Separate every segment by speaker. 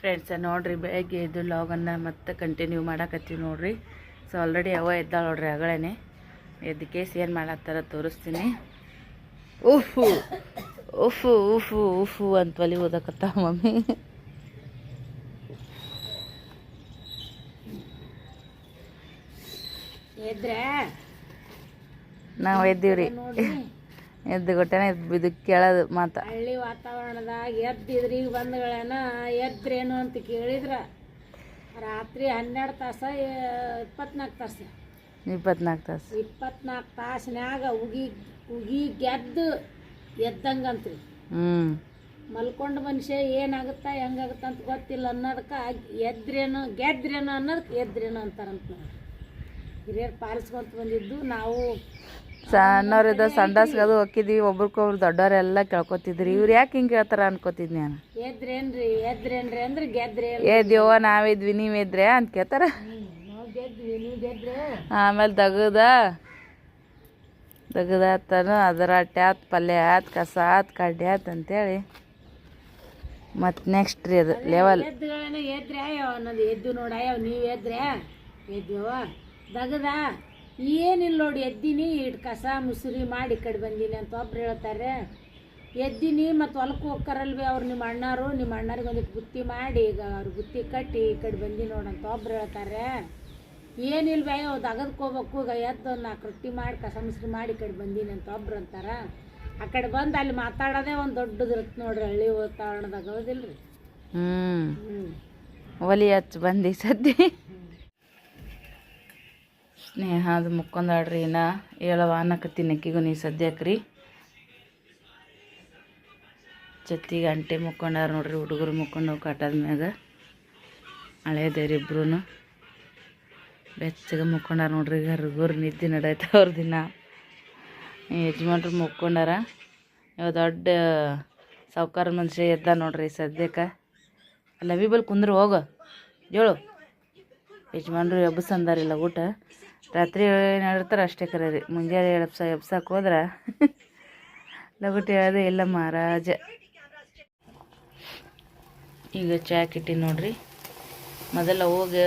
Speaker 1: Friends ನೋಡಿರಿ ಬೆಳಗ್ಗೆ ಎದ್ದು ಲಾಗನ್ನು ಮತ್ತೆ ಕಂಟಿನ್ಯೂ ಮಾಡಾಕತ್ತೀವಿ ನೋಡಿರಿ. ಸೊ ಆಲ್ರೆಡಿ ಅವ ಎದ್ದಾಳ ನೋಡ್ರಿ ಅಗಳೇ ಎದ್ದು ಕೇಸ್ ಏನು ಮಾಡತ್ತಾರ ತೋರಿಸ್ತೀನಿ. ಉಫು ಉಫು ಉಫು ಉಫು ಅಂತ ಒಲಿ ಓದಕತ್ತ ಮಮ್ಮಿ. ನಾವು ಎದ್ದೀವ್ರಿ.
Speaker 2: ನೋಡಿ
Speaker 1: ಎದ್ದು ಗೊಟ್ಟೆನ ಇದು ಕೇಳೋದು ಮಾತ.
Speaker 2: ಹಳ್ಳಿ ವಾತಾವರಣದಾಗ ಎದ್ದಿದ್ರಿ ಈಗ ಬಂದ್ಗಳೇನ ಎದ್ರೇನು ಅಂತ ಕೇಳಿದ್ರ ರಾತ್ರಿ ಹನ್ನೆರಡು ತಾಸ ಇಪ್ಪತ್ನಾಲ್ಕು ತಾಸು.
Speaker 1: ಇಪ್ಪತ್ನಾಲ್ಕು ತಾಸು.
Speaker 2: ಇಪ್ಪತ್ನಾಲ್ಕು ತಾಸಿನಾಗ ಉಗಿ ಉಗಿ ಗೆದ್ದು ಎದ್ದಂಗಂತ್ರಿ.
Speaker 1: ಹ್ಞೂ
Speaker 2: ಮಲ್ಕೊಂಡ ಮನುಷ್ಯ ಏನಾಗುತ್ತಾ ಹೆಂಗಾಗುತ್ತ ಅಂತ ಗೊತ್ತಿಲ್ಲ ಅನ್ನೋದಕ್ಕೆ ಎದ್ರೇನು ಗೆದ್ರೇನು ಅನ್ನೋದಕ್ಕೆ ಎದ್ರೇನು ಅಂತಾರಂತ ನೋಡಿ ಹಿರಿಯರು ಪಾಲಿಸ್ಕೊಂತ ಬಂದಿದ್ದು ನಾವು
Speaker 1: ಸಣ್ಣವ್ರಿದ್ದ ಸಂಡಾಸ್ಗದು ಹೋಗಿದ್ವಿ ಒಬ್ರಿಗೊಬ್ರು ದೊಡ್ಡವರೆಲ್ಲ ಕೇಳ್ಕೊತಿದ್ರಿ. ಇವ್ರು ಯಾಕೆ ಹಿಂಗೆ ಹೇಳ್ತಾರ ಅನ್ಕೋತಿದ್ ನಾನು. ಏ ದೇವ ನಾವಿದ್ವಿ ನೀವಿದ್ರೆ ಅಂತ ಕೇಳ್ತಾರ. ಆಮೇಲೆ ದಗದ ತಾನು ಅದರ ಆತ್ ಪಲ್ಯ ಆತ್ ಕಸ ಆತ್ ಕಡ್ಡಿ ಆತ್ ಅಂತೇಳಿ. ಮತ್ತು ನೆಕ್ಸ್ಟ್ ರೀ ಅದು ಲೆವೆಲ್
Speaker 2: ಎದ್ದು ನೋಡ ನೀವು ಎದ್ರೆ. ದಗದ. ಏನಿಲ್ಲ ನೋಡಿ ಎದ್ದೀನಿ ಇಟ್ ಕಸ ಮುಸುರಿ ಮಾಡಿ ಈ ಕಡೆ ಬಂದೀನಿ ಅಂತ ಒಬ್ರು ಹೇಳ್ತಾರೆ. ಎದ್ದೀನಿ ಮತ್ತು ಹೊಲಕ್ಕೆ ಹೋಗ್ತಾರಲ್ವಿ ಅವ್ರು ನಿಮ್ಮ ಅಣ್ಣಾರು ನಿಮ್ಮ ಅಣ್ಣರಿಗೆ ಒಂದಿಟ್ಟು ಬುತ್ತಿ ಮಾಡಿ ಈಗ ಅವ್ರು ಬುತ್ತಿ ಕಟ್ಟಿ ಈ ಕಡೆ ಬಂದಿ ನೋಡಂತ ಒಬ್ರು ಹೇಳ್ತಾರೆ. ಏನಿಲ್ವೇ ಅಯ್ಯೋ ಅಗದ್ಕೋಬೇಕು ಈಗ ಎದ್ದು ಒಂದು ನಾಲ್ಕು ರೊಟ್ಟಿ ಮಾಡಿ ಕಸ ಮುಸುರಿ ಮಾಡಿ ಈ ಕಡೆ ಬಂದೀನಿ ಅಂತ ಒಬ್ರು ಅಂತಾರ. ಆ ಕಡೆ ಬಂದು ಅಲ್ಲಿ ಮಾತಾಡೋದೇ ಒಂದು ದೊಡ್ಡದು ಇರುತ್ತೆ ನೋಡ್ರಿ ಹಳ್ಳಿ ವಾತಾವರಣದಾಗ ಹೌದಿಲ್ರಿ?
Speaker 1: ಹ್ಞೂ
Speaker 2: ಹ್ಞೂ
Speaker 1: ಒಲಿ ಹಚ್ಚಿ ಬಂದು ಸದ್ಯ ಸ್ನೇಹ, ಅದು ಮುಕ್ಕೊಂದಾಡ್ರಿ ಇನ್ನ ಹೇಳವ ಅನ್ನಕತ್ತೀನಿ ಅಕ್ಕಿಗೂ ನೀ ಸದ್ಯಕ್ಕೆ ಜೊತೆಗೆ ಅಂಟೆ ಮುಕ್ಕೊಂಡಾರ ನೋಡ್ರಿ, ಹುಡುಗರು ಮುಕ್ಕೊಂಡು ಕಟ್ಟದ ಮ್ಯಾಗ. ಹಳೇದೇರಿ ಇಬ್ರು ಬೆಚ್ಚಗೆ ಮುಕ್ಕೊಂಡಾರ ನೋಡ್ರಿ ಈಗ ಹುಡುಗರು ನಿದ್ದೆ ನಡೆಯುತ್ತೆ ಅವ್ರ ದಿನ. ಯಜಮಾನ್ರು ಮುಕ್ಕೊಂಡಾರ. ಇವಾಗ ದೊಡ್ಡ ಸಾವ್ಕಾರ ಮನುಷ್ಯ ಎದ್ದ ನೋಡ್ರಿ ಸದ್ಯಕ್ಕೆ. ಅಲ್ಲ ಬಲ್ ಕುಂದ್ರೆ ಹೋಗು. ಹೇಳು ಯಜಮಾನ್ರು ಎಬ್ಬಸಂದಾರಿಲ್ಲ ಊಟ. ರಾತ್ರಿ ನಡಿರ್ತಾರೆ ಅಷ್ಟೇ ಕರೆ ರೀ ಮುಂಜಾನೆ ಎಬ್ಸ ಎಬ್ಸಕ್ಕೆ ಹೋದ್ರೆ ಲಗುಟಿ ಹೇಳೋದೇ, ಇಲ್ಲ ಮಹಾರಾಜ. ಈಗ ಚಾ ಕಿಟ್ಟಿ ನೋಡ್ರಿ. ಮೊದಲ ಹೋಗಿ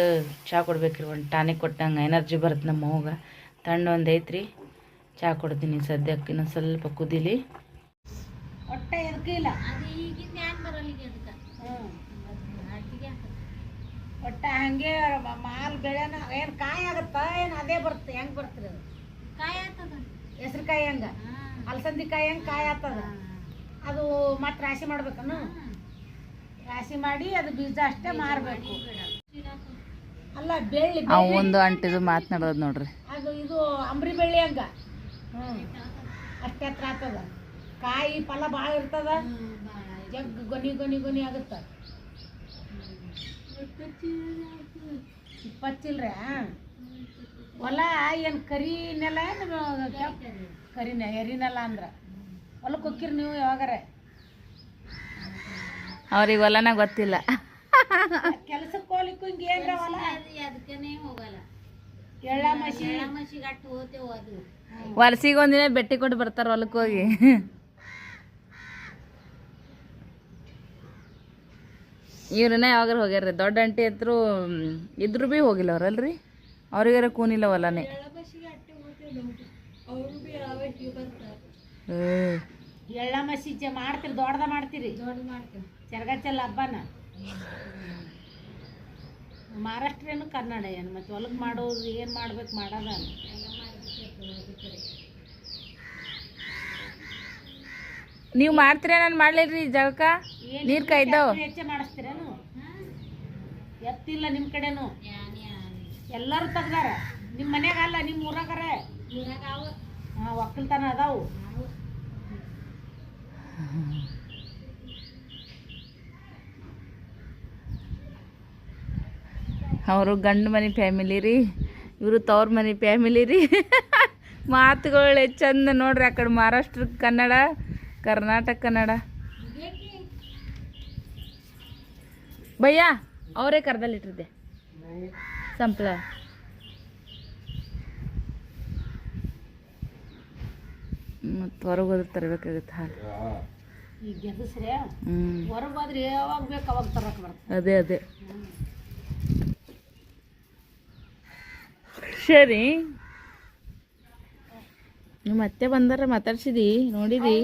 Speaker 1: ಚಾ ಕೊಡ್ಬೇಕ್ರಿ. ಒಂದು ಟಾನಿಕ್ ಕೊಟ್ಟಂಗೆ ಎನರ್ಜಿ ಬರುತ್ತೆ ನಮ್ಮ ಹೋಗ. ತಂಡ ಒಂದು ಐತ್ರಿ. ಚಾ ಕೊಡ್ತೀನಿ ಸದ್ಯಕ್ಕೆ. ಇನ್ನೊಂದು ಸ್ವಲ್ಪ ಕುದೀಲಿ.
Speaker 2: ಹೊಟ್ಟೆ ಎದಕಿಲ್ಲ ಒಟ್ಟ ಹಂಗೆ ಮಾಲ್ ಬೆಳೆನ ಏನ್ ಕಾಯಿ ಆಗತ್ತ? ಏನ್ ಅದೇ ಬರುತ್ತೆ ಹೆಂಗ್ ಬರ್ತದೆ ಅದು? ಕಾಯಿ ಆಗ್ತದ? ಹೆಸರು ಕಾಯಿ ಹಂಗ? ಅಲಸಂದಿ ಕಾಯಿ ಹೆಂಗ್ ಕಾಯಿ ಆಗ್ತದ? ಅದು ಮತ್ತೆ ರಾಶಿ ಮಾಡ್ಬೇಕನು? ರಾಶಿ ಮಾಡಿ ಅದು ಬೀಜ ಅಷ್ಟೇ ಮಾರ್ಬೇಕು. ಅಲ್ಲ ಬೆಳ್ಳಿ
Speaker 1: ಒಂದು ಅಂಟಿದು ಮಾತನಾಡೋದು ನೋಡ್ರಿ.
Speaker 2: ಅದು ಇದು ಅಂಬ್ರಿ ಬೆಳ್ಳಿ ಹಂಗ. ಹ್ಮ್. ಅಷ್ಟೇ ಹತ್ರ ಆಗ್ತದ. ಕಾಯಿ ಫಲ ಭಾಳ ಇರ್ತದ? ಜಗ್ ಗೊನಿ ಗೊನಿ ಗೊನಿ ಆಗುತ್ತ. ಇಪ್ಪತ್ತಿಲ್ರ ಹೊಲ ಏನು ಕರಿ ನೆಲ ಏನು ಕರಿ ನೆ ಎರಿ ನೆಲ ಅಂದ್ರ. ಹೊಲಕ್ಕೆ ಹೊಕ್ಕಿರಿ ನೀವು ಯಾವಾಗಾರ?
Speaker 1: ಅವ್ರಿಗೆ ಹೊಲನ ಗೊತ್ತಿಲ್ಲ.
Speaker 2: ಕೆಲಸಕ್ಕೆ ಹೋಗ್ಲಿಕ್ಕೂ ಹಿಂಗೆ ಏನ್ರ ಹೊಲ? ಎಳ್ಳ ಮಸಿ
Speaker 1: ವರ್ಷಿಗೆ ಒಂದಿನ ಬೆಟ್ಟಿ ಕೊಟ್ಟು ಬರ್ತಾರ ಹೊಲಕ್ಕೆ ಹೋಗಿ. ಇವ್ರನ್ನ ಯಾವಾಗಾರ ಹೋಗ್ಯಾರ ದೊಡ್ಡ ಅಂಟಿ ಹತ್ರು ಇದ್ರು ಭೀ ಹೋಗಿಲ್ಲ ಅವ್ರಲ್ರಿ ಅವ್ರಿಗಾರ ಕೂನಿಲ್ಲ ಹೊಲನೇ.
Speaker 2: ಎಳ್ಳ ಮಾಡ್ತೀರಿ ಮಾಡ್ತೀರಿ? ಹಬ್ಬನ? ಮಹಾರಾಷ್ಟ್ರ ಏನು ಕನ್ನಡ ಏನು, ಮತ್ತೆ ಹೊಲಕ್ಕೆ ಮಾಡೋದು ಏನು ಮಾಡ್ಬೇಕು ಮಾಡೋದ?
Speaker 1: ನೀವು ಮಾಡ್ತೀರ ನಾನು ಮಾಡ್ಲಿಲ್ರಿ ಜಳಕ? ನೀರ್
Speaker 2: ಹೆಚ್ಚೆ ಮಾಡಿಸ್ತೀರೇನು? ಎತ್ತಿಲ್ಲ ನಿಮ್ಮ ಕಡೆನು. ಎಲ್ಲರೂ ತೆಗ್ದಾರ. ನಿಮ್ಮ ಮನ್ಯಾಗ ಅಲ್ಲ ನಿಮ್ಮ ಊರಾಗರ. ಹಾಂ ಒಕ್ಕಲ್ತನ ಅದಾವು.
Speaker 1: ಅವರು ಗಂಡು ಮನೆ ಫ್ಯಾಮಿಲಿ ರೀ ಇವರು ತವ್ರ ಮನೆ ಫ್ಯಾಮಿಲಿ ರೀ. ಮಾತುಗಳು ಚಂದ ನೋಡ್ರಿ ಆ ಕಡೆ ಮಹಾರಾಷ್ಟ್ರ ಕನ್ನಡ. ಕರ್ನಾಟಕ ಕನ್ನಡ. ಭಯ್ಯ ಅವರೇ ಕರ್ದಲ್ಲಿಟ್ಟಿದ್ದೆ ಸಂಪ್ಲ. ಮತ್ತು ಹೊರಗೆ ಹೋದ್ರೆ ತರಬೇಕಾಗುತ್ತೆ ಹಾಲು ಅದೇ ಅದೇ. ಸರಿ ನಿಮ್ಮ ಅತ್ತೆ ಬಂದಾರ ಮಾತಾಡ್ಸಿದಿ ನೋಡಿದಿ?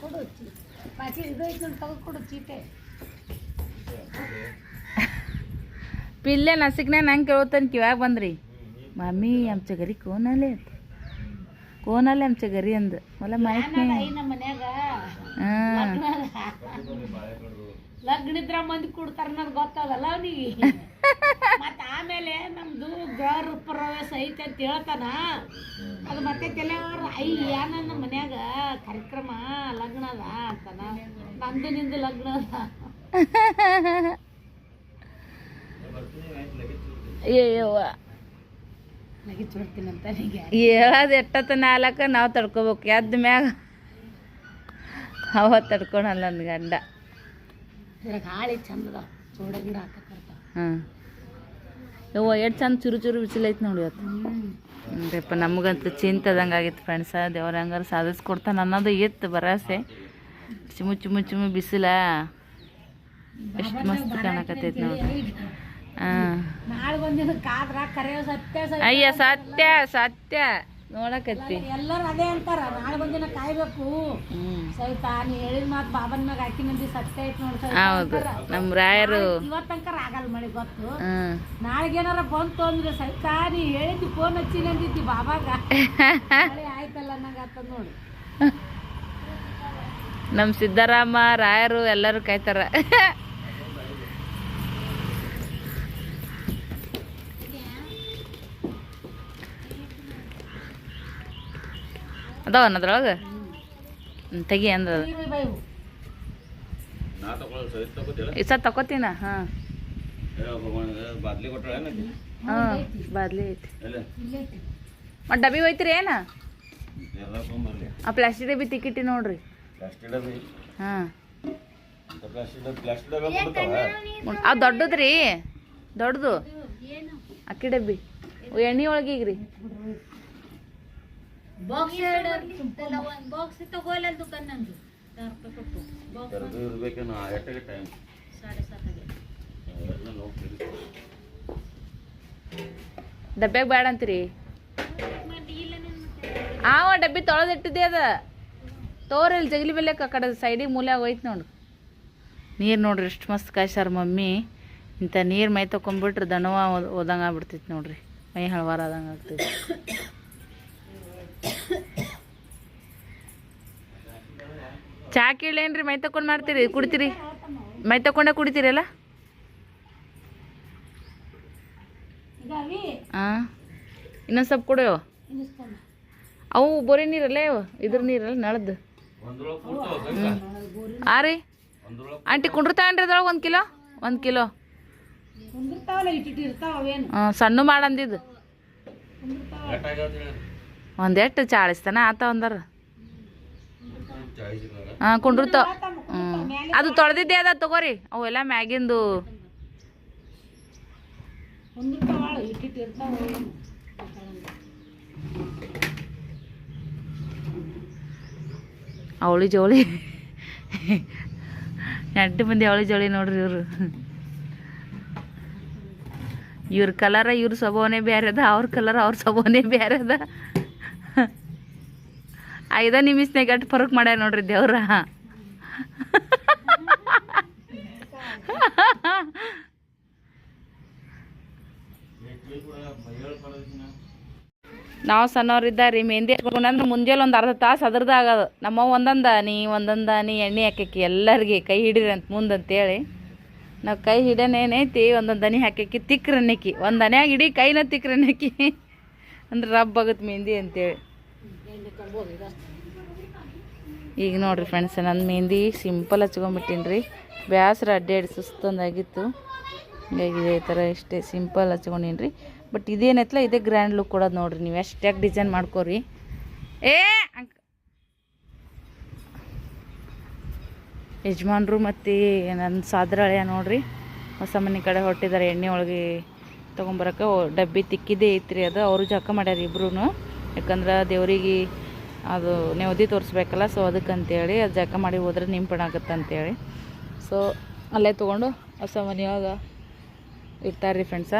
Speaker 2: ಕೊಡು ಪಾಚಿ ಇದೈತು ತಗದು
Speaker 1: ಪಿಲ್ಲೆ ನಸಿಕ್ನ ನಂಗೆ ಕೇಳ್ತಾನೆ ಕಿವ್ಯಾಗ ಬಂದ್ರಿ? ಮಮ್ಮಿ ಆಮ್ಚ ಗರಿ ಕೋನಲ್ಲೇ
Speaker 2: ಕೋನಲ್ಲೇ
Speaker 1: ಆಮ್ಚ
Speaker 2: ಗರಿ ಅಂದ
Speaker 1: ಮಲ
Speaker 2: ಮಾಹಿತಿ ಲಗ್ನಿದ್ರ ಮಂದಿ ಕೊಡ್ತಾರ ಅನ್ನೋದು ಗೊತ್ತದಲ್ಲ ಅವನಿಗೆ. ಮತ್ತೆ ಆಮೇಲೆ ನಮ್ದು ಗೃಹ ಪ್ರವೇಶ ಐತೆ ಅಂತ ಹೇಳ್ತಾನ. ಅದು ಮತ್ತೆ ಕೆಲವರು ಐ ಏನ ನಮ್ಮ ಮನ್ಯಾಗ ಅದ ಅಂತಾನ? ನಂದು ನಿಂದು ಲಗ್ನ
Speaker 1: ಅಯ್ಯವ್ವ ಹೇಳೋದು ಎಟ್ಟತ್ತ ನಾಲ್ಕ ನಾವು ತಡ್ಕೋಬೇಕು. ಎದ್ದ ಮ್ಯಾಗ ಅವ ತಡ್ಕೊಳಲ್ಲ ನನ್ನ ಗಂಡ.
Speaker 2: ಗಾಳಿ ಚಂದದ ಚೋಡ ಗಿಡ
Speaker 1: ಹಾಂ. ಯವ್ವ ಎಷ್ಟು ಚಂದ ಚುರು ಚುರು ಬಿಸಿಲೈತೆ ನೋಡಿ ಇವತ್ತು.
Speaker 2: ಹ್ಮ್
Speaker 1: ನೋಡ್ರಿಪ್ಪ ನಮಗಂತೂ ಚಿಂತದಂಗೆ ಆಗಿತ್ತು ಫ್ರೆಂಡ್ಸ ದೇವ್ರ ಹಂಗಾರೆ ಸಾಧಿಸ್ಕೊಡ್ತಾನೆ ಅನ್ನೋದು ಇತ್ತು ಭರವಸೆ. ಚುಮು ಚುಮು ಚಿಮು ಬಿಸಿಲ? ಎಷ್ಟು ಮಸ್ತ್ ಕಾಣಕತ್ತೈತಿ
Speaker 2: ಸತ್ಯ
Speaker 1: ಅಯ್ಯ ಸತ್ಯ ಸತ್ಯ. ನೋಡಕತ್ತಿ.
Speaker 2: ಎಲ್ಲರೂ ಅದೇ ಅಂತಾರ. ನಾಳೆ ಬಂದಿನ ಕಾಯ್ಬೇಕು. ಸಹಿತ ನೀ ಹೇಳಿದ ಮಾತು ಬಾಬನ್ ಮ್ಯಾಗ ಹಾಕಿ ಮಂದಿ ಸತ್ಯ ಐತಿ ನೋಡಿ ಸಹಿತ
Speaker 1: ಹೌದು. ನಮ್ಮ ರಾಯರು.
Speaker 2: ಇವತ್ತಂಕರ ಆಗಲ್ಲ ಮಳಿ ಗೊತ್ತು. ನಾಳೆಗೆ ಏನಾರ ಬಂತು ಅಂದ್ರೆ ಸಹಿತ ನೀ ಹೇಳಿದ್ದು ಫೋನ್ ಹಚ್ಚಿನ ಅಂದಿದ್ದಿ ಬಾಬಾಗ. ಆಯ್ತಲ್ಲ ನಂಗೆ ಆತದ ನೋಡಿ.
Speaker 1: ನಮ್ಮ ಸಿದ್ದರಾಮ ರಾಯರು ಎಲ್ಲರೂ ಕಾಯ್ತಾರ. ಅದಾವ ಅದ್ರೊಳಗೆ? ತೆಗಿ ಅಂದ್ರ ಇಸ ತಕೋತೀನ ಹಾಂ. ಹಾಂ ಬಾದ್ಲಿ ಐತಿ. ಮತ್ತು ಡಬ್ಬಿ ಹೋಯ್ತಿರಿ ಏನ? ಆ ಪ್ಲಾಸ್ಟಿಕ್ ಡಬ್ಬಿ ತಿಕ್ಕಿಟ್ಟಿ ನೋಡ್ರಿ. ಹಾಂ. ಆ ದೊಡ್ಡದ್ರಿ. ದೊಡ್ಡದು. ಅಕ್ಕಿ ಡಬ್ಬಿ. ಎಣ್ಣೆ ಒಳಗೆ ಈಗ ರೀ ಡಬ್ಬ್ಯಾಗ ಬೇಡ ಅಂತೀರಿ ಆವ ಡಬ್ಬಿ ತೊಳೆದಿಟ್ಟಿದ್ದೆ ಅದ. ತೋರಿ ಇಲ್ಲಿ ಜಗಲಿ ಬೆಲೆ ಆ ಕಡೆ ಸೈಡಿಗೆ ಮೂಲ್ಯಾಗ ಹೋಯ್ತು ನೋಡು. ನೀರು ನೋಡ್ರಿ ಎಷ್ಟು ಮಸ್ತ್ ಕಾಯ್ಸಾರ ಮಮ್ಮಿ. ಇಂಥ ನೀರು ಮೈ ತೊಗೊಂಬಿಟ್ರೆ ದಣವ ಓದಂಗೆ ಆಗ್ಬಿಡ್ತೈತಿ ನೋಡ್ರಿ. ಮೈ ಹಳವಾರ ಆದಂಗೆ ಆಗ್ತೈತಿ. ಚಾ ಕೇಳೇನ್ರಿ? ಮೈ ತಕೊಂಡು ಮಾಡ್ತೀರಿ? ಕುಡಿತೀರಿ? ಮೈ ತಕೊಂಡೆ ಕುಡಿತೀರಲ್ಲ? ಹಾಂ ಇನ್ನೊಂದು ಸ್ವಲ್ಪ ಕೊಡು ಅವು ಬೋರಿ ನೀರಲ್ಲ ಇದ್ರ ನೀರಲ್ಲ ನಳದ್ದು
Speaker 3: ಕೊಡ್ತಾವ
Speaker 1: ಆ ರೀ? ಆಂಟಿ ಕುಂಡ್ರತಾವೇನ್ರಿ ಅದ್ರೊಳಗೆ ಒಂದು ಕಿಲೋ? ಒಂದು ಕಿಲೋ. ಸಣ್ಣ ಮಾಡಂದಿದ್ದು
Speaker 2: ಕುಂದಿರ್ತಾವ
Speaker 3: ಎಷ್ಟಾಗತ್ತೆ
Speaker 1: ಒಂದು ಎಷ್ಟು? ಚಾಳಿಸ್ ತನ ಆತ ಒಂದರ ಹಾಂ ಕುಂಡ್ರತಾವ ಹ್ಞೂ ಅದು ತೊಳೆದಿದ್ದೆ ಅದ ತಗೋರಿ. ಅವೆಲ್ಲ ಮ್ಯಾಗಿಂದು. ಅವಳಿ ಜೋಳಿ. ಎಂಟು ಮಂದಿ ಅವಳಿ ಜೋಳಿ ನೋಡ್ರಿ ಇವರು. ಇವ್ರ ಕಲರ ಇವ್ರ ಸ್ವಭಾವನೇ ಬೇರೆ ಅದ, ಅವ್ರ ಕಲರ್ ಅವ್ರ ಸ್ವಭಾವನೇ ಬೇರೆ ಅದ. ಐದ ನಿಮಿಷನಾಗ ಅಷ್ಟು ಫರಕ್ ಮಾಡ್ಯಾರ ನೋಡ್ರಿ ದೇವ್ರ. ನಾವು ಸಣ್ಣವ್ರಿದ್ದಾರಿ ಮೆಹಂದಿ ಹಾಕೊಂಡ್ರೆ ಮುಂಜಾನೆ ಒಂದು ಅರ್ಧ ತಾಸು ಅದ್ರದ್ದು ಆಗೋದು ನಮ್ಮ ಒಂದೊಂದ, ನೀ ಒಂದೊಂದ, ನೀ ಎಣ್ಣೆ ಹಾಕಿ ಎಲ್ಲರಿಗೆ ಕೈ ಹಿಡೀರಿ ಅಂತ ಮುಂದಂತೇಳಿ. ನಾವು ಕೈ ಹಿಡನೇನೈತಿ, ಒಂದೊಂದು ದನಿ ಹಾಕಿ ತಿಕ್ರನ್ನಕ್ಕಿ. ಒಂದು ದನ್ಯಾಗ ಇಡೀ ಕೈನ ತಿಕ್ರನ್ನಕ್ಕಿ. ಅಂದ್ರೆ ರಬ್ ಆಗುತ್ತೆ ಮೆಹಂದಿ ಅಂತೇಳಿ. ಈಗ ನೋಡ್ರಿ ಫ್ರೆಂಡ್ಸ್ ನನ್ನ ಮೆಹಂದಿ ಸಿಂಪಲ್ ಹಚ್ಕೊಂಬಿಟ್ಟೀನಿ ರೀ ಬ್ಯಾಸ್ರ ಅಡ್ಡಾಡಿ ಸುಸ್ತೊಂದಾಗಿತ್ತು ಹೀಗಾಗಿ ಈ ಥರ ಇಷ್ಟೇ ಸಿಂಪಲ್ ಹಚ್ಕೊಂಡೀನಿ ರೀ ಬಟ್ ಇದೇನೈತಲ್ಲ ಇದೇ ಗ್ರ್ಯಾಂಡ್ ಲುಕ್ ಕೊಡೋದು ನೋಡ್ರಿ ನೀವು ಎಷ್ಟಾಗಿ ಡಿಸೈನ್ ಮಾಡ್ಕೋರಿ. ಏ ಯಜಮಾನ್ರು ಮತ್ತು ನನ್ನ ಸಾದ್ರಳೆಯ ನೋಡ್ರಿ. ಹೊಸ ಮನೆ ಕಡೆ ಹೊಟ್ಟಿದ್ದಾರೆ ಎಣ್ಣೆ ಒಳಗೆ ತೊಗೊಂಬರಕ್ಕೆ ಡಬ್ಬಿ ತಿಕ್ಕಿದ್ದೇ ಐತ್ರಿ ಅದು. ಅವರು ಜಾಕ ಮಾಡ್ಯಾರ ಇಬ್ರು ಯಾಕಂದ್ರೆ ದೇವ್ರಿಗೆ ಅದು ನೆವದಿ ತೋರಿಸ್ಬೇಕಲ್ಲ ಸೊ ಅದಕ್ಕಂತೇಳಿ ಅದು ಜಾಕ ಮಾಡಿ ಹೋದ್ರೆ ನಿಂಪಣ ಆಗುತ್ತೆ ಅಂತೇಳಿ ಸೊ ಅಲ್ಲೇ ತೊಗೊಂಡು ಹೊಸ ಮನೆಯೊಳಗೆ ಇರ್ತಾರೆ ರೀ ಫ್ರೆಂಡ್ಸ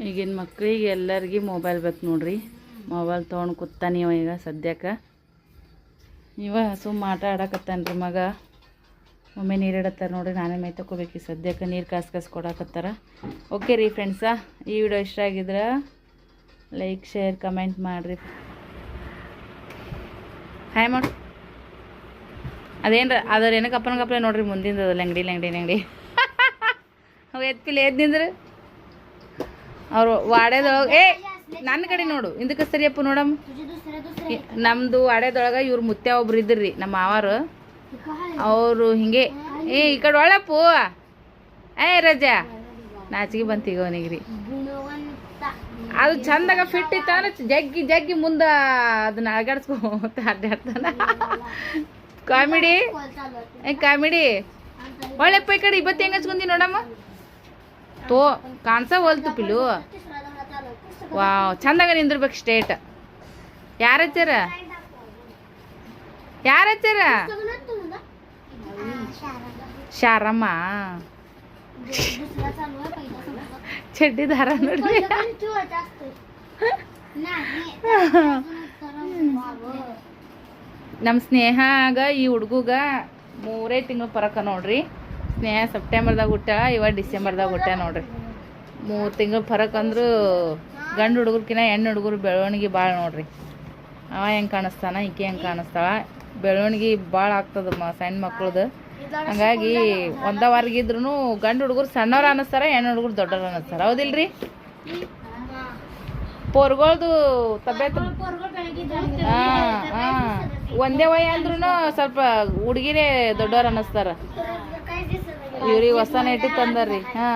Speaker 1: ಈಗಿನ ಮಕ್ಕಳಿಗೆ ಎಲ್ಲರಿಗೆ ಮೊಬೈಲ್ ಬೇಕು ನೋಡ್ರಿ. ಮೊಬೈಲ್ ತೊಗೊಂಡು ಕೂತಾನ ಇವ ಈಗ ಸದ್ಯಕ್ಕೆ. ಇವ ಸುಮ್ಮ ಆಟ ಮಗ. ಒಮ್ಮೆ ನೀರು ಇಡತ್ತಾರ ನೋಡ್ರಿ, ನಾನೇ ಮೈ ತಗೋಬೇಕು ಸದ್ಯಕ್ಕೆ ನೀರು ಕಾಸು ಕಾಸು ಕೊಡಕತ್ತಾರ. ಓಕೆ ರೀ ಫ್ರೆಂಡ್ಸಾ ಈ ವಿಡಿಯೋ ಇಷ್ಟ ಆಗಿದ್ರೆ ಲೈಕ್ ಶೇರ್ ಕಮೆಂಟ್ ಮಾಡಿರಿ. ಹಾಯ್ ಮಾಡು ಅದೇನು ಅದ್ರ ಏನಕ್ಕೆ ಕಪ್ಪನ ಕಪ್ಪಲೆ ನೋಡ್ರಿ ಲಂಗಡಿ ಲಂಗಡಿ ಲಂಗಡಿ. ಅವು ಎತ್ತಿಲ್ಲ ಎದ್ದು ನಿಂದ್ರೆ? ಅವರು ವಾಡೆದೊಳಗೆ ಏ ನನ್ನ ಕಡೆ ನೋಡು, ಹಿಂದಕ್ಕೆ ಸರಿಯಪ್ಪ ನೋಡಮ್ಮ ನಮ್ಮದು ವಾಡೆದೊಳಗೆ ಇವ್ರು ಮುತ್ಯ ಒಬ್ರು ಇದ್ರಿ ನಮ್ಮ ಮಾವಾರು. ಅವರು ಹಿಂಗೆ ಏ, ಈ ಕಡೆ ಒಳಪ್ಪು. ಏ, ರಜಾ. ನಾಚಿಗೆ ಬಂತೀಗ ಅವನಿಗೆ ರೀ ಅದು ಚಂದಾಗ ಫಿಟ್ ಇತ್ತಾನ ಜಗ್ಗಿ ಜಗ್ಗಿ ಮುಂದೆ ಅದನ್ನ ಅಳಗಾಡ್ಸ್ಕೊಂತ ಅಡ್ಡಾಡ್ತಾನ ಕಾಮಿಡಿ. ಏ, ಕಾಮಿಡಿ. ಒಳ್ಳೆಪ್ಪ ಈ ಕಡೆ ಇವತ್ತು ಹೆಂಗೆ ಹಚ್ಕೊಂಡಿ ನೋಡಮ್ಮ? ತೋ, ಕಾಣ್ಸ ಹೋಲ್ತು ಪಿಲು ವಾವ್, ಚಂದಾಗ ನಿಂದಿರ್ಬೇಕು ಸ್ಟೇಟ್. ಯಾರತ್ತೀರ ಯಾರತ್ತೀರ ಶಾರಮ್ಮ. ಚಡ್ಡಿ ದಾರ ನೋಡ್ರಿ. ನಮ್ಮ ಸ್ನೇಹಾಗ ಈ ಹುಡುಗಗ ಮೂರೇ ತಿಂಗಳು ಪರಕ ನೋಡ್ರಿ. ಸ್ನೇಹ ಸೆಪ್ಟೆಂಬರ್ದಾಗ ಹುಟ್ಟ ಇವ ಡಿಸೆಂಬರ್ದಾಗ ಹುಟ್ಟ ನೋಡ್ರಿ. ಮೂರು ತಿಂಗಳು ಫರಕ್ ಅಂದ್ರು ಗಂಡು ಹುಡುಗರ್ಕಿನ್ನ ಹೆಣ್ಣು ಹುಡುಗರು ಬೆಳವಣಿಗೆ ಭಾಳ ನೋಡ್ರಿ. ಅವ ಹೆಂಗೆ ಕಾಣಿಸ್ತಾನ, ಈಕೆ ಹೆಂಗೆ ಕಾಣಿಸ್ತಾಳ. ಬೆಳವಣಿಗೆ ಭಾಳ ಆಗ್ತದ ಮ, ಸಣ್ಣ ಮಕ್ಳದು. ಹಂಗಾಗಿ ಒಂದ ವಾರಗಿದ್ರು ಗಂಡು ಹುಡುಗರು ಸಣ್ಣವ್ರು ಅನ್ನಿಸ್ತಾರೆ, ಹೆಣ್ಣು ಹುಡುಗರು ದೊಡ್ಡವ್ರು ಅನ್ನಿಸ್ತಾರ. ಹೌದಿಲ್ರಿ? ಪೋರ್ಗಳ್ದು ತಬ್ಯತ್ ಹಾಂ ಹಾಂ. ಒಂದೇ ವಯ ಅಂದ್ರೂ ಸ್ವಲ್ಪ ಹುಡುಗಿರೇ ದೊಡ್ಡವ್ರು ಅನ್ನಿಸ್ತಾರ. ಇವ್ರಿಗೆ ಹೊಸ ನೆಟ್ಟಿ ತಂದಾರ್ರಿ. ಹಾ.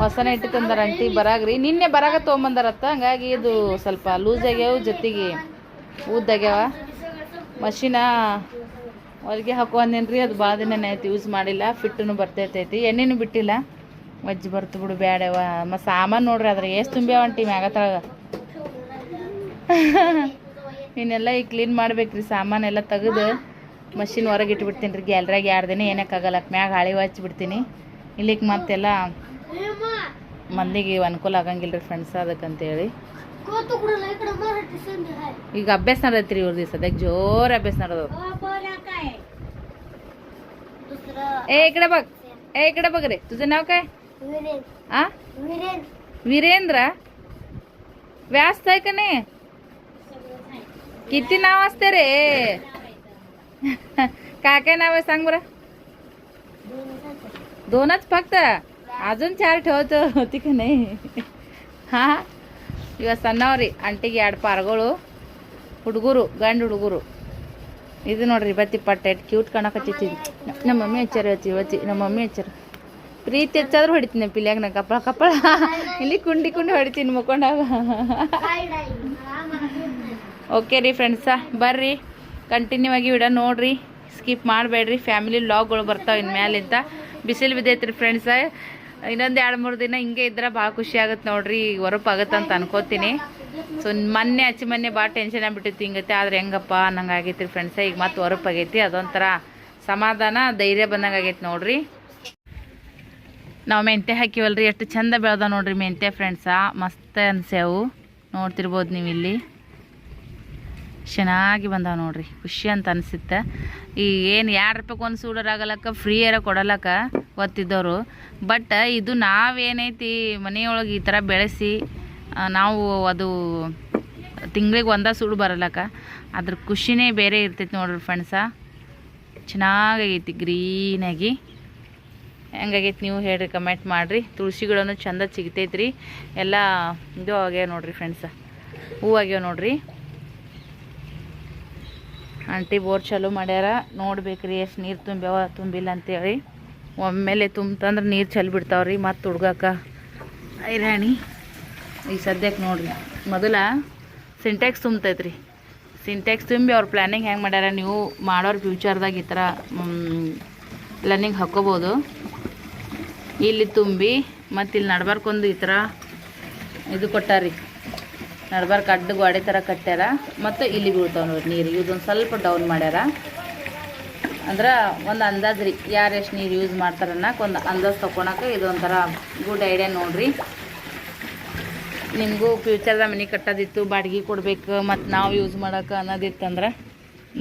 Speaker 1: ಹೊಸ ತಂದಾರ ಅಂಟಿ ಬರಾಗ್ರಿ. ನಿನ್ನೆ ಬರಾಗ ತೊಗೊಂಬಂದಾರತ್ತ, ಹಂಗಾಗಿ ಇದು ಸ್ವಲ್ಪ ಲೂಸ್ ಆಗ್ಯಾವ ಜೊತೆಗೆ. ಉದ್ದಾಗ್ಯಾವ ಮಷಿನ ಹೊಲಿಗೆ ಹಾಕೊಂಡೇನ್ರಿ ಅದು ಭಾಳ ದಿನ ಆಯ್ತು ಯೂಸ್ ಮಾಡಿಲ್ಲ, ಫಿಟ್ಟನು ಬರ್ತೈತೈತಿ. ಎಣ್ಣೆನೂ ಬಿಟ್ಟಿಲ್ಲ. ಮಜ್ಜಿ ಬರ್ತು ಬಿಡು ಬ್ಯಾಡವ ಮತ್ತು ಸಾಮಾನು ನೋಡ್ರಿ ಅದ್ರ ಎಷ್ಟು ತುಂಬ್ಯಾವ ಅಂಟಿ ಮ್ಯಾಗ ತಳಗ ಇನ್ನೆಲ್ಲ ಈಗ ಕ್ಲೀನ್ ಮಾಡ್ಬೇಕ್ರಿ, ಸಾಮಾನೆಲ್ಲ ತೆಗೆದು. ಮಷಿನ್ ಹೊರಗೆ ಇಟ್ಬಿಡ್ತೀನಿ ರೀ ಗ್ಯಾಲ್ರಾಗ ಎರಡು ದಿನ ಏನಕ್ಕಾಗಲ್ಲ ಮ್ಯಾಗ ಹಾಳಿ ಹಚ್ಬಿಡ್ತೀನಿ ಇಲ್ಲಿಗೆ ಮತ್ತೆಲ್ಲ ಮಂದಿಗೆ ಅನುಕೂಲ ಆಗಂಗಿಲ್ಲ ರೀ ಫ್ರೆಂಡ್ಸ್ ಅದಕ್ಕಂತೇಳಿ ಈಗ ಅಭ್ಯಾಸ ನಡೈತಿ ರೀ ಇವ್ರದ್ದು ಸದ್ಯಕ್ಕೆ ಜೋರ್ ಅಭ್ಯಾಸ ನಡೆದವು ए इकडे बघ ए इकडे बघ रे तुझं नाव काय आ वीरेंद्र व्यास आहे का नाही किती नाव असते रे काय काय नाव आहे सांग बरं दोनच फक्त अजून चार ठेवतो होती का नाही ಹಾ ಇವ ಸಣ್ಣವ್ರಿ ಅಂಟಿಗೆ ಎರಡು ಪಾರ್ಗಳು ಹುಡುಗರು ಗಂಡು ಹುಡುಗರು ಇದು ನೋಡ್ರಿ ಬತ್ತಿ ಪಟ್ಟೆ ಕ್ಯೂಟ್ ಕಾಣಕತ್ತೈತಿ ನಮ್ಮ ಮಮ್ಮಿ ಹಚ್ಚಾರ ಹಚ್ಚಿ ಹಚ್ಚಿ ನಮ್ಮ ಮಮ್ಮಿ ಹಚ್ಚಾರ ಪ್ರೀತಿ ಹಚ್ಚಾದ್ರು ಹೊಡಿತೀನಿ ಪಿಲ್ಯಾಗ ನಾ ಕಪ್ಪಳ ಕಪ್ಪಳ ಇಲ್ಲಿ ಕುಂಡಿ ಕುಂಡಿ ಹೊಡಿತೀನಿ ಮುಕ್ಕೊಂಡಾಗ ಓಕೆ ರೀ ಫ್ರೆಂಡ್ಸ ಬರ್ರಿ ಕಂಟಿನ್ಯೂ ಆಗಿ ವಿಡಿಯೋ ನೋಡ್ರಿ ಸ್ಕಿಪ್ ಮಾಡಬೇಡ್ರಿ. ಫ್ಯಾಮಿಲಿ ಲಾಗ್ಗಳು ಬರ್ತಾವೆ ಇನ್ಮ್ಯಾಲಿಂದ ಬಿಸಿಲು ಬಿದ್ದೈತ್ರಿ ಫ್ರೆಂಡ್ಸ ಇನ್ನೊಂದು ಎರಡು ಮೂರು ದಿನ ಹಿಂಗೆ ಇದ್ರೆ ಭಾಳ ಖುಷಿ ಆಗುತ್ತೆ ನೋಡ್ರಿ. ಈಗ ಹೊರ್ಪಾಗತ್ತೆ ಅಂತ ಅನ್ಕೋತೀನಿ. ಸೊ ಮೊನ್ನೆ ಹಚ್ಚಿ ಮೊನ್ನೆ ಭಾಳ ಟೆನ್ಷನ್ ಆಗಿಬಿಟ್ಟಿತ್ತು ಹಿಂಗತ್ತೆ. ಆದ್ರೆ ಹೆಂಗಪ್ಪ ಅನ್ನಂಗೆ ಆಗೈತಿ ಫ್ರೆಂಡ್ಸ ಈಗ ಮತ್ತೆ ಹೊರಪಾಗೈತಿ ಅದೊಂಥರ ಸಮಾಧಾನ, ಧೈರ್ಯ ಬಂದಂಗೆ ಆಗೈತಿ ನೋಡ್ರಿ. ನಾವು ಮೆಂತೆ ಹಾಕಿವಲ್ರಿ. ಎಷ್ಟು ಚಂದ ಬೆಳೆದ ನೋಡ್ರಿ ಮೆಂತೆ ಫ್ರೆಂಡ್ಸ ಮಸ್ತ್ ಅನ್ಸ್ಯಾವು. ನೋಡ್ತಿರ್ಬೋದು ನೀವು ಇಲ್ಲಿ ಚೆನ್ನಾಗಿ ಬಂದಾವ ನೋಡ್ರಿ. ಖುಷಿ ಅಂತ ಅನಿಸುತ್ತೆ. ಈ ಏನು ಎರಡು ರೂಪಾಯಿ ಒಂದು ಸೂಡರ್ ಆಗಲಕ್ಕ ಫ್ರೀ ಏರ ಕೊಡಲಕ್ಕ ಗೊತ್ತಿದ್ದವರು. ಬಟ್ ಇದು ನಾವೇನೈತಿ, ಮನೆಯೊಳಗೆ ಈ ಥರ ಬೆಳೆಸಿ ನಾವು ಅದು ತಿಂಗಳಿಗೆ ಒಂದ ಸೂಡು ಬರಲಕ್ಕ. ಅದ್ರ ಖುಷಿನೇ ಬೇರೆ ಇರ್ತೈತಿ ನೋಡ್ರಿ ಫ್ರೆಂಡ್ಸ ಚೆನ್ನಾಗೈತಿ ಗ್ರೀನಾಗಿ ಹೆಂಗಾಗೈತಿ ನೀವು ಹೇಳ್ರಿ ಕಮೆಂಟ್ ಮಾಡಿರಿ. ತುಳಸಿ ಗಿಡನೂ ಚಂದ ಸಿಗ್ತೈತ್ರಿ ಎಲ್ಲ ಇದು ಆಗ್ಯಾವ ನೋಡ್ರಿ ಫ್ರೆಂಡ್ಸ ಹೂವು ಆಗ್ಯಾವ ನೋಡ್ರಿ. ಆಂಟಿ ಬೋರ್ ಚಾಲೂ ಮಾಡ್ಯಾರ. ನೋಡ್ಬೇಕ್ರಿ ಎಷ್ಟು ನೀರು ತುಂಬ್ಯಾವ, ತುಂಬಿಲ್ಲ ಅಂತೇಳಿ. ಒಮ್ಮೆಲೆ ತುಂಬ್ತಂದ್ರೆ ನೀರು ಚಲ್ ಬಿಡ್ತಾವ್ರಿ, ಮತ್ತು ಹುಡ್ಗಾಕ ಐರಾಣಿ ಈಗ ಸದ್ಯಕ್ಕೆ ನೋಡ್ರಿ. ಮೊದಲ ಸಿಂಟ್ಯಾಕ್ಸ್ ತುಂಬ್ತೈತ್ರಿ. ಸಿಂಟ್ಯಾಕ್ಸ್ ತುಂಬಿ ಅವ್ರ ಪ್ಲ್ಯಾನಿಂಗ್ ಹೆಂಗೆ ಮಾಡ್ಯಾರ, ನೀವು ಮಾಡೋರು ಫ್ಯೂಚರ್ದಾಗ ಈ ಥರ ಲರ್ನಿಂಗ್ ಹಾಕ್ಕೋಬೋದು ಇಲ್ಲಿ ತುಂಬಿ ಮತ್ತು ಇಲ್ಲಿ ನಡ್ಬಾರ್ಕೊಂದು ಈ ಥರ ಇದು ಕೊಟ್ಟಾರಿ. ನಡ್ಬಾರ್ಕ ಅಡ್ಡ ಗೋಡೆ ಥರ ಕಟ್ಟ್ಯಾರ. ಮತ್ತು ಇಲ್ಲಿ ಬೀಳ್ತಾವೆ ನೋಡಿ ನೀರು. ಇದೊಂದು ಸ್ವಲ್ಪ ಡೌನ್ ಮಾಡ್ಯಾರ. ಅಂದ್ರೆ ಒಂದು ಅಂದಾಜು ರೀ. ಯಾರು ಎಷ್ಟು ನೀರು ಯೂಸ್ ಮಾಡ್ತಾರೆ ಅನ್ನಕ್ಕೆ ಒಂದು ಅಂದಾಜು ತೊಗೊಳಕ್ಕೆ ಇದೊಂಥರ ಗುಡ್ ಐಡಿಯಾ ನೋಡಿರಿ. ನಿಮಗೂ ಫ್ಯೂಚರ್ದಾಗ ಮನೆ ಕಟ್ಟೋದಿತ್ತು, ಬಾಡಿಗೆ ಕೊಡಬೇಕು, ಮತ್ತು ನಾವು ಯೂಸ್ ಮಾಡೋಕೆ ಅನ್ನೋದಿತ್ತಂದ್ರೆ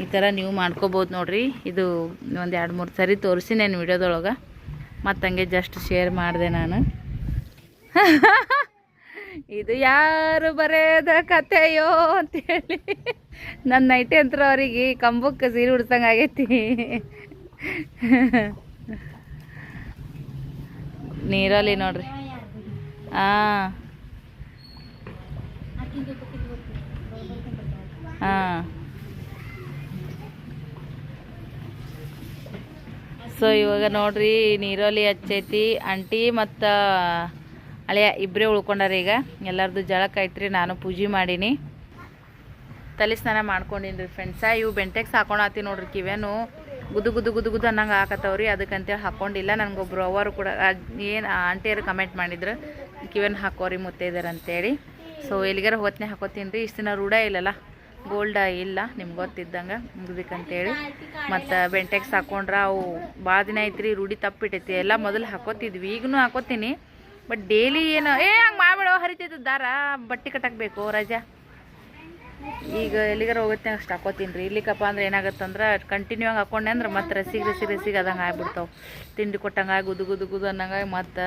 Speaker 1: ಈ ಥರ ನೀವು ಮಾಡ್ಕೋಬೋದು ನೋಡಿರಿ. ಇದು ಒಂದು ಎರಡು ಮೂರು ಸರಿ ತೋರಿಸಿ ನಾನು ವಿಡಿಯೋದೊಳಗೆ. ಮತ್ತು ಹಂಗೆ ಜಸ್ಟ್ ಶೇರ್ ಮಾಡಿದೆ ನಾನು. ಇದು ಯಾರು ಬರೆಯದ ಕಥೆಯೋ ಅಂತೇಳಿ. ನನ್ನ ನೈಟಿ ಅಂತ ಅವರಿಗೆ ಕಂಬಕ್ಕೆ ಸೀರೆ ಉಡ್ಸಂಗೆ ಆಗೈತಿ. ನೀರಲ್ಲಿ ನೋಡ್ರಿ. ಹಾಂ ಹಾಂ ಸೊ ಇವಾಗ ನೋಡ್ರಿ ನೀರೋಲಿ ಹಚ್ಚೈತಿ, ಆಂಟಿ ಮತ್ತು ಹಳೆಯ ಇಬ್ಬರೇ ಉಳ್ಕೊಂಡಾರ ಈಗ. ಎಲ್ಲರದು ಜಳಕ ಐತ್ರಿ, ನಾನು ಪೂಜೆ ಮಾಡೀನಿ. ತಲೆ ಸ್ನಾನ ಮಾಡ್ಕೊಂಡಿನಿ ರೀ ಫ್ರೆಂಡ್ಸ ಇವು ಬೆಂಟೆಕ್ಸ್ ಹಾಕೊಳತ್ತಿ ನೋಡ್ರಿ ಕಿವೇನು ಗುದು ಗುದು ಗುದು ಗುದು ಅನ್ನಂಗೆ ಹಾಕತ್ತವ್ರಿ, ಅದಕ್ಕಂತೇಳಿ ಹಾಕ್ಕೊಂಡಿಲ್ಲ ನನಗೊಬ್ರು ಅವರು ಕೂಡ ಏನು ಆಂಟಿಯರು ಕಮೆಂಟ್ ಮಾಡಿದ್ರು ಕಿವೇನು ಹಾಕೋರಿ ಮುತ್ತೈದರ್ ಅಂತೇಳಿ. ಸೊ ಎಲ್ಲಿಗಾರ ಹೊತ್ತನೆ ಹಾಕೋತೀನಿ ರೀ ಇಷ್ಟು ದಿನ ರೂಢ ಇಲ್ಲಲ್ಲ. ಗೋಲ್ಡ ಇಲ್ಲ, ನಿಮ್ಗೆ ಗೊತ್ತಿದ್ದಂಗೆ ಮುಗ್ದಿಕ್ಕಂತೇಳಿ. ಮತ್ತು ಬೆಂಟೆಕ್ಸ್ ಹಾಕೊಂಡ್ರೆ ಅವು ಭಾಳ ದಿನ ಐತ್ರಿ, ರೂಢಿ ತಪ್ಪಿಟ್ಟೈತಿ ಎಲ್ಲ ಮೊದಲು ಹಾಕೋತಿದ್ವಿ. ಈಗಲೂ ಹಾಕೋತೀನಿ. ಬಟ್ ಡೈಲಿ ಏನು? ಏ, ಹಂಗೆ ಮಾಡ್ಬೇಡ ಹರಿತೈತೆ ದಾರ. ಬಟ್ಟೆ ಕಟ್ಟಬೇಕು ರಜಾ. ಈಗ ಎಲ್ಲಿಗಾರ ಹೋಗುತ್ತೆ ಅಷ್ಟು ಹಾಕೋತೀನಿ ರೀ. ಇಲ್ಲಿಕಪ್ಪ ಅಂದ್ರೆ ಏನಾಗುತ್ತಂದ್ರೆ ಕಂಟಿನ್ಯೂ ಆಗಿ ಹಾಕೊಂಡೆ ಅಂದ್ರೆ ಮತ್ತೆ ರಸಿಗೆ ರಸಿ ರಸಿಗೆ ಅದಂಗೆ ಆಗ್ಬಿಡ್ತಾವೆ. ತಿಂಡಿ ಕೊಟ್ಟಂಗೆ ಗುದು ಗುದು ಗುದು ಅನ್ನಂಗೆ ಮತ್ತು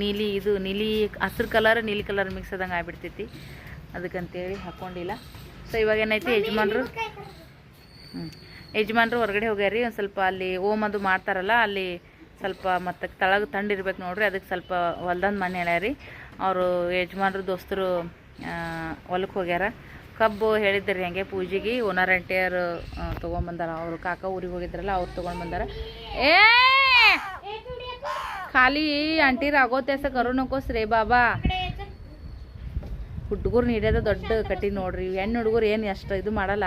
Speaker 1: ನೀಲಿ ಇದು, ನೀಲಿ ಹಸಿರು ಕಲರ್ ನೀಲಿ ಕಲರ್ ಮಿಕ್ಸ್ ಆದಂಗೆ ಆಗ್ಬಿಡ್ತೈತಿ. ಅದಕ್ಕಂತೇಳಿ ಹಾಕ್ಕೊಂಡಿಲ್ಲ ಸೊ ಇವಾಗ ಏನೈತಿ ಯಜಮಾನ್ರು? ಹ್ಞೂ ಯಜಮಾನ್ರು ಹೊರಗಡೆ ಹೋಗ್ಯಾರಿ. ಒಂದು ಸ್ವಲ್ಪ ಅಲ್ಲಿ ಓಮ್ ಅದು ಮಾಡ್ತಾರಲ್ಲ, ಅಲ್ಲಿ ಸ್ವಲ್ಪ ಮತ್ತು ತಳಗ ತಂಡಿರ್ಬೇಕು ನೋಡ್ರಿ ಅದಕ್ಕೆ ಸ್ವಲ್ಪ ಹೊಲ್ದಂದು ಮನೆ ಹೇಳ್ಯಾರಿ ಅವರು ಯಜಮಾನ್ರು ದೋಸ್ತರು ಹೊಲಕ್ಕೆ ಹೋಗ್ಯಾರ. ಕಬ್ಬು ಹೇಳಿದ್ರಿ ಹಂಗೆ ಪೂಜೆಗೆ, ಓನರ್ ಆಂಟಿಯರು ತೊಗೊಂಬಂದಾರ ಅವರು ಕಾಕ ಊರಿಗೆ ಹೋಗಿದ್ರಲ್ಲ, ಅವ್ರು ತೊಗೊಂಡು ಬಂದಾರ. ಏ! ಖಾಲಿ ಆಂಟಿರು ಆಗೋತೆ ಕರು ನಕೋಸ್ ರೇ ಬಾಬಾ. ಹುಡುಗರು ಹಿಡಿಯೋದ ದೊಡ್ಡ ಕಟ್ಟಿ ನೋಡ್ರಿ. ಹೆಣ್ಣು ಹುಡುಗರು ಏನು ಅಷ್ಟು ಇದು ಮಾಡಲ್ಲ.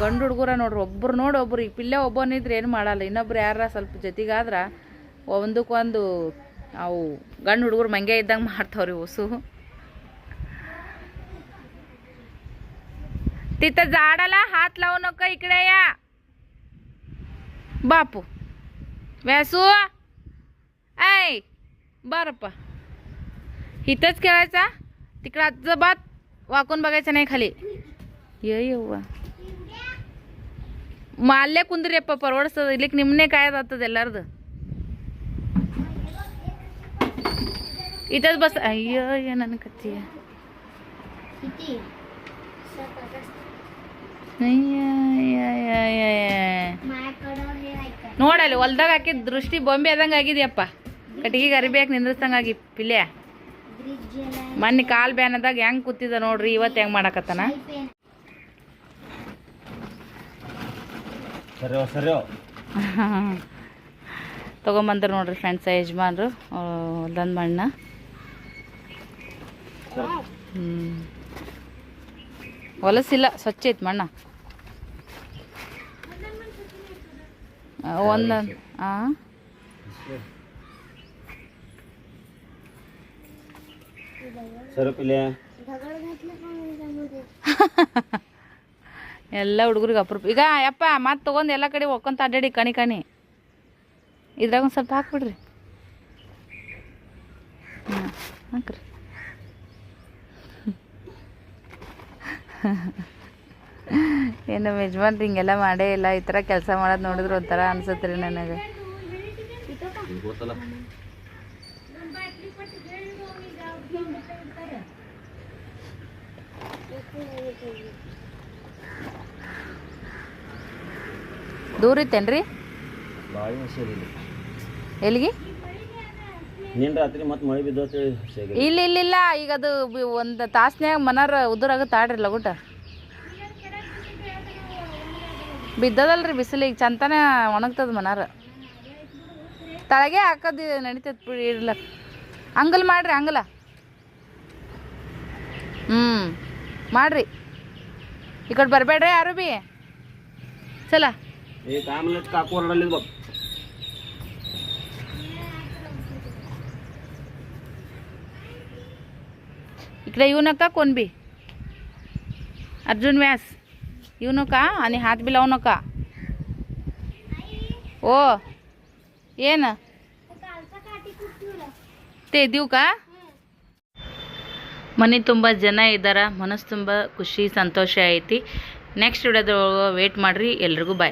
Speaker 1: ಗಂಡು ಹುಡುಗರ ನೋಡ್ರಿ, ಒಬ್ರು ನೋಡಿ ಒಬ್ರು. ಈಗ ಪಿಲ್ಲೆ ಒಬ್ಬನಿದ್ರೆ ಏನು ಮಾಡಲ್ಲ. ಇನ್ನೊಬ್ರು ಯಾರ ಸ್ವಲ್ಪ ಜೊತೆಗಾದ್ರೆ ಒಂದಕ್ಕೊಂದು ಅವು ಗಂಡು ಹುಡುಗರು ಮಂಗೆ ಇದ್ದಂಗೆ ಮಾಡ್ತಾವ್ರಿ ಹೊಸು तिथं झाडाला हात लावू नको इकडे या बापू व्यासू ऐ बरं पा इथंच खेळायचा तिकडं अजिबात वाकून बघायचं नाही खाली ये ಯವ್ವ ಮ ಅಲ್ಲೇ ಕುಂದ್ರಿಯಪ್ಪ ಪರವಡ್ಸದ ಇಲ್ಲಿಕ್ ನಿಮ್ಮನೆ ಕಾಯದಾಗ್ತದ ಎಲ್ಲಾರ್ದು ಇಟ್ಟದ್ ಬಸ್ ಅಯ್ಯೋ ಅಯ್ಯೋ ನನ್ನ ಕತ್ತಿ. ನೋಡಲ್ಲಿ ಹೊಲ್ದಾಗ ಹಾಕಿದ ದೃಷ್ಟಿ ಬೊಂಬೆ ಆದಂಗೆ ಆಗಿದೆಯಪ್ಪ. ಕಟ್ಟಿಗೆ ಅರಿಬೇಕು ನಿಂದ್ರಿಸ್ದಂಗಾಗಿ ಆಗಿ ಪಿಲ್ಯ. ಮೊನ್ನೆ ಕಾಲು ಬ್ಯಾನದಾಗ ಹೆಂಗೆ ಕೂತಿದ ನೋಡ್ರಿ ಇವತ್ತು ಹೆಂಗೆ ಮಾಡಕತ್ತಾನ?
Speaker 3: ಸರಿ ಸರಿ
Speaker 1: ತೊಗೊಂಬಂದ್ರು ನೋಡ್ರಿ ಫ್ರೆಂಡ್ಸ್ ಯಜಮಾನ್ರು ಹೊಲ್ದಂದು ಮಣ್ಣ. ಹೊಲಸಿಲ್ಲ ಸ್ವಚ್ಛ ಐತೆ ಮಣ್ಣ. ಒಂದ ಹಾಂ ಎಲ್ಲ ಹುಡುಗರಿಗೆ ಅಪ್ರೂಪ. ಈಗ ಯಪ್ಪ ಮತ್ತೆ ತೊಗೊಂಡು ಎಲ್ಲ ಕಡೆ ಒಕ್ಕೊಂತ ಅಡ್ಡಾಡಿ ಕಣಿ ಕಣಿ. ಇದ್ರಾಗ ಒಂದು ಸ್ವಲ್ಪ ಹಾಕ್ಬಿಡ್ರಿ. ಹಾಂ ಹಾಕ್ರಿ. ಏನು ಯಜಮಾನ್ರು ಹಿಂಗೆಲ್ಲ ಮಾಡೇ ಇಲ್ಲ. ಈ ಥರ ಕೆಲಸ ಮಾಡೋದು ನೋಡಿದ್ರೆ ಒಂಥರ ಅನ್ಸತ್ತೆ ರೀ ನನಗೆ. ದೂರ ಇತ್ತೇನ್ರಿ ಎಲ್ಲಿಗೆ?
Speaker 3: ನಿನ್ನ ರಾತ್ರಿ ಮತ್ತೆ ಮಳೆ
Speaker 1: ಇಲ್ಲ ಇಲ್ಲ ಇಲ್ಲ. ಈಗ ಅದು ಒಂದು ತಾಸ್ನ್ಯಾಗ ಮನಾರ ಉದುರಾಗ ಆಡ್ರಿ ಲಗುಟ ಬಿದ್ದದಲ್ರಿ ಬಿಸಿಲಿಗೆ ಚಂತಾನೆ ಒಣಗ್ತದ ಮನಾರ. ತಳಗೆ ಹಾಕೋದು ನಡೀತದ ಬಿಡಿ ಇರ್ಲ. ಅಂಗಲ್ ಮಾಡ್ರಿ ಅಂಗಲ. ಹ್ಞೂ ಮಾಡ್ರಿ. ಈ ಕಡೆ ಬರಬೇಡ್ರಿ ಯಾರು ಬಿ. ಚಲ.
Speaker 3: ಏ ಕಾಮಲೆ ಕಾಕು
Speaker 1: इकडे येऊ नका कोण बी अर्जुन व्यास येऊ नका आणि हात बी लावू नका ओ ये ना ते देऊ का ಮನೆ ತುಂಬ ಜನ ಇದ್ದಾರ ಮನಸ್ಸು ತುಂಬ ಖುಷಿ ಸಂತೋಷ ಐತಿ ನೆಕ್ಸ್ಟ್ ವಿಡಿಯೋದೊಳಗೆ ವೇಟ್ ಮಾಡಿರಿ ಎಲ್ರಿಗೂ ಬಾಯ್